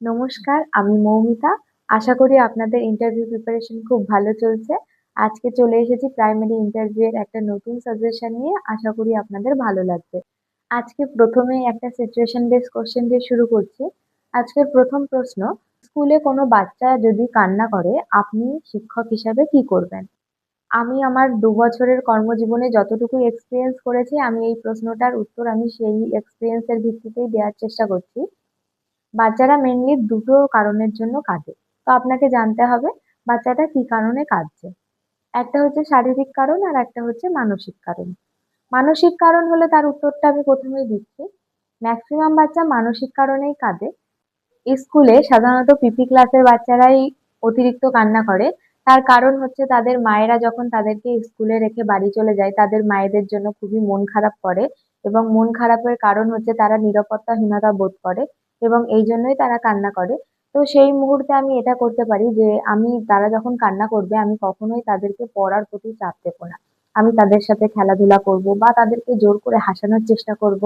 নমস্কার, আমি মৌমিতা। আশা করি আপনাদের ইন্টারভিউ প্রিপারেশন খুব ভালো চলছে। আজকে চলে এসেছি প্রাইমারি ইন্টারভিউ এর একটা নতুন সাজেশন নিয়ে। আশা করি আপনাদের ভালো লাগবে। আজকে প্রথমেই একটা সিচুয়েশন বেস কোশ্চেন দিয়ে শুরু করছি। আজকের প্রথম প্রশ্ন, স্কুলে কোনো বাচ্চা যদি কান্না করে, আপনি শিক্ষক হিসাবে কি করবেন? আমি আমার দু বছরের কর্মজীবনে যতটুকু এক্সপিরিয়েন্স করেছি, আমি এই প্রশ্নটার উত্তর আমি সেই এক্সপিরিয়েন্সের ভিত্তিতেই দেওয়ার চেষ্টা করছি। বাচ্চারা মেনলি দুটো কারণের জন্য কাঁদে। তো আপনাকে জানতে হবে বাচ্চাটা কি কারণে কাঁদছে। একটা হচ্ছে শারীরিক কারণ আর একটা হচ্ছে মানসিক কারণ। মানসিক কারণ হলে তার উত্তরটা আমি প্রথমেই দিচ্ছি। ম্যাক্সিমাম বাচ্চা মানসিক কারণেই কাঁদে। স্কুলে সাধারণত পিপি ক্লাসের বাচ্চারাই অতিরিক্ত কান্না করে। তার কারণ হচ্ছে তাদের মায়েরা যখন তাদেরকে স্কুলে রেখে বাড়ি চলে যায়, তাদের মায়েদের জন্য খুবই মন খারাপ করে এবং মন খারাপের কারণ হচ্ছে তারা নিরাপত্তাহীনতা বোধ করে। এবং এই জন্যই তারা কান্না করে। তো সেই মুহূর্তে আমি এটা করতে পারি যে, আমি, তারা যখন কান্না করবে, আমি কখনোই তাদেরকে পড়ার প্রতি চাপ দেবো না। আমি তাদের সাথে খেলাধুলা করব বা তাদেরকে জোর করে হাসানোর চেষ্টা করব।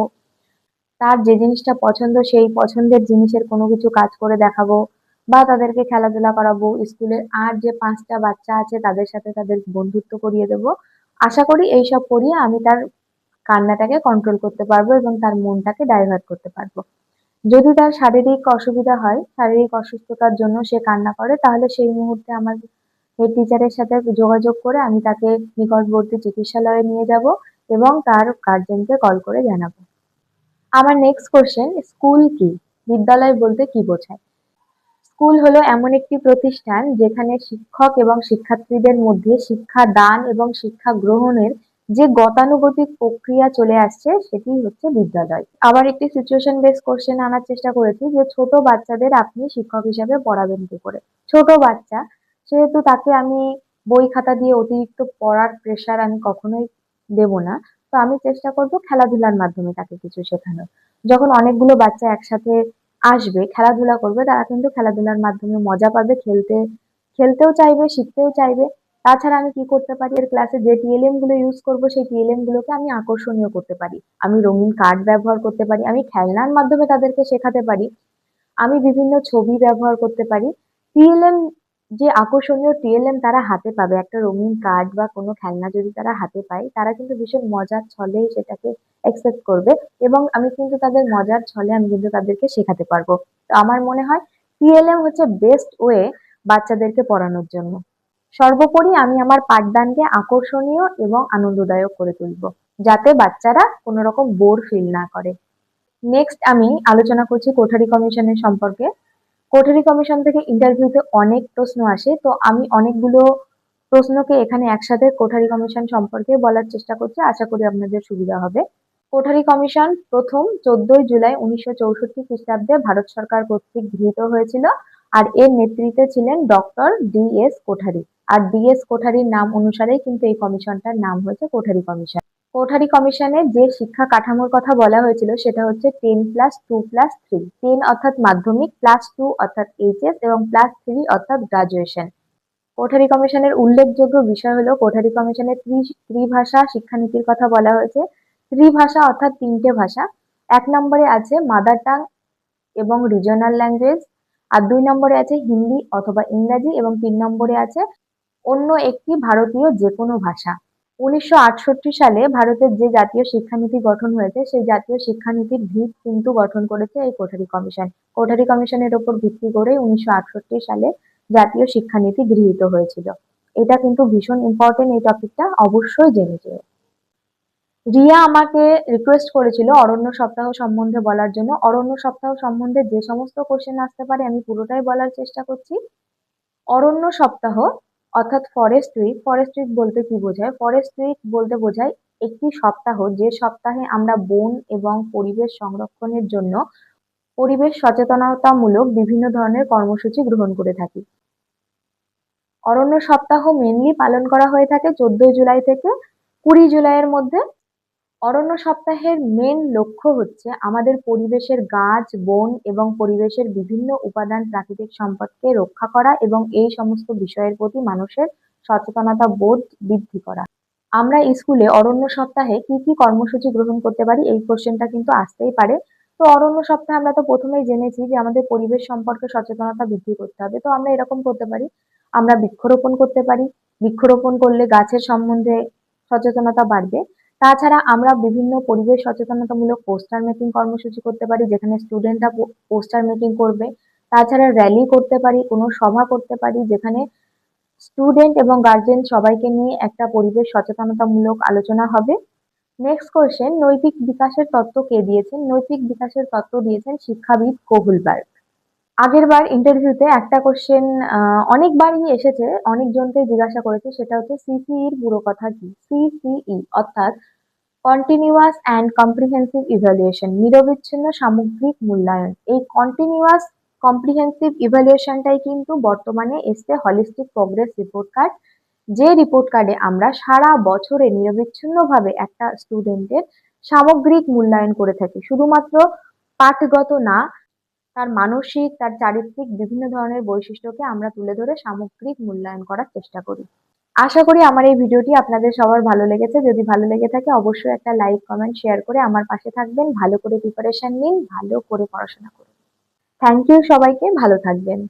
তার যে জিনিসটা পছন্দ, সেই পছন্দের জিনিসের কোনো কিছু কাজ করে দেখাবো বা তাদেরকে খেলাধুলা করাবো। স্কুলের আর যে পাঁচটা বাচ্চা আছে, তাদের সাথে তাদের বন্ধুত্ব করিয়ে দেব। আশা করি এইসব করিয়ে আমি তার কান্নাটাকে কন্ট্রোল করতে পারব এবং তার মনটাকে ডাইভার্ট করতে পারব। যদি তার শারীরিক অসুবিধা হয়, শারীরিক অসুস্থতার জন্য সে কান্না করে, তাহলে সেই মুহূর্তে আমার হেড টিচারের সাথে যোগাযোগ করে আমি তাকে নিকটবর্তী চিকিৎসালয়ে নিয়ে যাব এবং তার গার্জেনকে কল করে জানাব। আমার নেক্সট কোশ্চেন স্কুল কি? বিদ্যালয় বলতে কি বোঝায়? স্কুল হলো এমন একটি প্রতিষ্ঠান যেখানে শিক্ষক এবং শিক্ষার্থীদের মধ্যে শিক্ষা দান এবং শিক্ষা গ্রহণের যে গতানুগতিক প্রক্রিয়া চলে আসছে সেটি হচ্ছে বিদ্যালয়। আবার একটি সিচুয়েশন বেস কোশ্চেন আনার চেষ্টা করেছি যে ছোট বাচ্চাদের আপনি শিক্ষক হিসাবে পড়াবেন কি করে? ছোট বাচ্চা, সেহেতু তাকে আমি বই খাতা দিয়ে অতিরিক্ত পড়ার প্রেশার আমি কখনোই দেব না। তো আমি চেষ্টা করব খেলাধুলার মাধ্যমে তাকে কিছু শেখানোর। যখন অনেকগুলো বাচ্চা একসাথে আসবে, খেলাধুলা করবে, তারা কিন্তু খেলাধুলার মাধ্যমে মজা পাবে, খেলতে, খেলতেও চাইবে, শিখতেও চাইবে। তাছাড়া আমি কি করতে পারি? এর ক্লাসে যে টিএলএমগুলো ইউজ করব, সেই টিএলএম গুলোকে আমি আকর্ষণীয় করতে পারি। আমি রঙিন কার্ড ব্যবহার করতে পারি, আমি খেলনার মাধ্যমে তাদেরকে শেখাতে পারি, আমি বিভিন্ন ছবি ব্যবহার করতে পারি। টিএলএম যে আকর্ষণীয় টিএলএম তারা হাতে পাবে। একটা রঙিন কার্ড বা কোনো খেলনা যদি তারা হাতে পায়, তারা কিন্তু ভীষণ মজার ছলেই সেটাকে অ্যাকসেপ্ট করবে এবং আমি কিন্তু তাদের মজার ছলে আমি কিন্তু তাদেরকে শেখাতে পারব। তো আমার মনে হয় টিএলএম হচ্ছে বেস্ট ওয়ে বাচ্চাদেরকে পড়ানোর জন্য। সর্বোপরি আমি আমার পাঠদানকে আকর্ষণীয় এবং আনন্দদায়ক করে তুলব, যাতে বাচ্চারা কোনো রকম বোর ফিল না করে। নেক্সট আমি আলোচনা করছি কোঠারি কমিশনের সম্পর্কে। কোঠারি কমিশন থেকে ইন্টারভিউতে অনেক প্রশ্ন আসে, তো আমি অনেকগুলো প্রশ্নকে এখানে একসাথে কোঠারি কমিশন সম্পর্কে বলার চেষ্টা করছি, আশা করি আপনাদের সুবিধা হবে। কোঠারি কমিশন প্রথম চোদ্দই জুলাই উনিশশো চৌষট্টি খ্রিস্টাব্দে ভারত সরকার কর্তৃক গৃহীত হয়েছিল, আর এর নেতৃত্বে ছিলেন ডক্টর ডি এস কোঠারি আর ডি এস কোঠারির নাম অনুসারেই কিন্তু এই কমিশনটার নাম হয়েছে কোঠারি কমিশন। কোঠারি কমিশনে যে শিক্ষা কাঠামোর কথা বলা হয়েছিল সেটা হচ্ছে ten plus two plus three ten অর্থাৎ মাধ্যমিক প্লাস টু অর্থাৎ এইচএস এবং প্লাস থ্রি অর্থাৎ গ্রাজুয়েশন কোঠারি কমিশনের উল্লেখযোগ্য বিষয় হলো কোঠারি কমিশনের ত্রি ত্রিভাষা শিক্ষানীতির কথা বলা হয়েছে। ত্রিভাষা অর্থাৎ তিনটে ভাষা। এক নম্বরে আছে মাদার টাং এবং রিজনাল ল্যাঙ্গুয়েজ আর দুই নম্বরে আছে হিন্দি অথবা ইংরাজি এবং তিন নম্বরে আছে অন্য একটি ভারতীয় যে কোনো ভাষা। উনিশশো আটষট্টি সালে ভারতের যে জাতীয় শিক্ষানীতি গঠন হয়েছে, সেই জাতীয় শিক্ষানীতির ভিত কিন্তু গঠন করেছে এই কোঠারি কমিশন। কোঠারি কমিশনের ওপর ভিত্তি করে উনিশশো সালে জাতীয় শিক্ষানীতি গৃহীত হয়েছিল। এটা কিন্তু ভীষণ ইম্পর্টেন্ট এই টপিকটা অবশ্যই জেনে যেও। রিয়া আমাকে রিকোয়েস্ট করেছিল অরণ্য সপ্তাহ সম্বন্ধে বলার জন্য। অরণ্য সপ্তাহ সম্বন্ধে যে সমস্ত কোশ্চেন আসতে পারে আমি পুরোটাই বলার চেষ্টা করছি। অরণ্য সপ্তাহ অর্থাৎ ফরেস্ট উইক ফরেস্ট উইক বলতে কি বোঝায়? ফরেস্ট উইক বলতে বোঝায় একটি সপ্তাহ, যে সপ্তাহে আমরা বন এবং পরিবেশ সংরক্ষণের জন্য পরিবেশ সচেতনতামূলক বিভিন্ন ধরনের কর্মসূচি গ্রহণ করে থাকি। অরণ্য সপ্তাহ মেনলি পালন করা হয়ে থাকে চোদ্দই জুলাই থেকে কুড়ি জুলাইয়ের মধ্যে। অরণ্য সপ্তাহের মেন লক্ষ্য হচ্ছে আমাদের পরিবেশের গাছ, বন এবং পরিবেশের বিভিন্ন উপাদান প্রাকৃতিক সম্পদকে রক্ষা করা এবং এই সমস্ত বিষয়ের প্রতি মানুষের সচেতনতা বোধ বৃদ্ধি করা। আমরা স্কুলে অরণ্য সপ্তাহে কি কি কর্মসূচি গ্রহণ করতে পারি এই কোশ্চেনটা কিন্তু আসতেই পারে। তো অরণ্য সপ্তাহে আমরা তো প্রথমেই জেনেছি যে আমাদের পরিবেশ সম্পর্কে সচেতনতা বৃদ্ধি করতে হবে। তো আমরা এরকম করতে পারি। আমরা বৃক্ষরোপণ করতে পারি। বৃক্ষরোপণ করলে গাছের সম্বন্ধে সচেতনতা বাড়বে। তাছাড়া আমরা বিভিন্ন পরিবেশ সচেতনতামূলক পোস্টার মেকিং কর্মসূচি করতে পারি, যেখানে স্টুডেন্টরা পোস্টার মেকিং করবে। তাছাড়া র্যালি করতে পারি, কোনো সভা করতে পারি, যেখানে স্টুডেন্ট এবং গার্জেন সবাইকে নিয়ে একটা পরিবেশ সচেতনতামূলক আলোচনা হবে। নেক্সট কোয়েশ্চেন নৈতিক বিকাশের তত্ত্ব কে দিয়েছেন? নৈতিক বিকাশের তত্ত্ব দিয়েছেন শিক্ষাবিদ কোহুল বার্গ আগের বার ইন্টারভিউতে একটা কোশ্চেন অনেকবারই এসেছে, অনেকজনকে জিজ্ঞাসা করেছে, সেটা হচ্ছে সিসিইর পুরো কথা কি? সিসিই অর্থাৎ কন্টিনিউয়াস অ্যান্ড কম্প্রিহেন্সিভ ইভ্যালুয়েশন নিরবিচ্ছিন্ন সামগ্রিক মূল্যায়ন। এই কন্টিনিউয়াস কম্প্রিহেন্সিভ ইভ্যালুয়েশনটাই কিন্তু বর্তমানে এসছে হলিস্টিক প্রোগ্রেস রিপোর্ট কার্ড যে রিপোর্ট কার্ডে আমরা সারা বছরে নিরবিচ্ছিন্নভাবে একটা স্টুডেন্টের সামগ্রিক মূল্যায়ন করে থাকি। শুধুমাত্র পাঠগত না তার মানসিক, তার চারিত্রিক বিভিন্ন ধরনের বৈশিষ্ট্যকে আমরা তুলে ধরে সামগ্রিক মূল্যায়ন করার চেষ্টা করি। আশা করি আমার এই ভিডিওটি আপনাদের সবার ভালো লেগেছে। যদি ভালো লেগে থাকে, অবশ্যই একটা লাইক, কমেন্ট, শেয়ার করে আমার পাশে থাকবেন। ভালো করে প্রিপারেশন নিন, ভালো করে পড়াশোনা করুন। থ্যাংক ইউ সবাইকে। ভালো থাকবেন।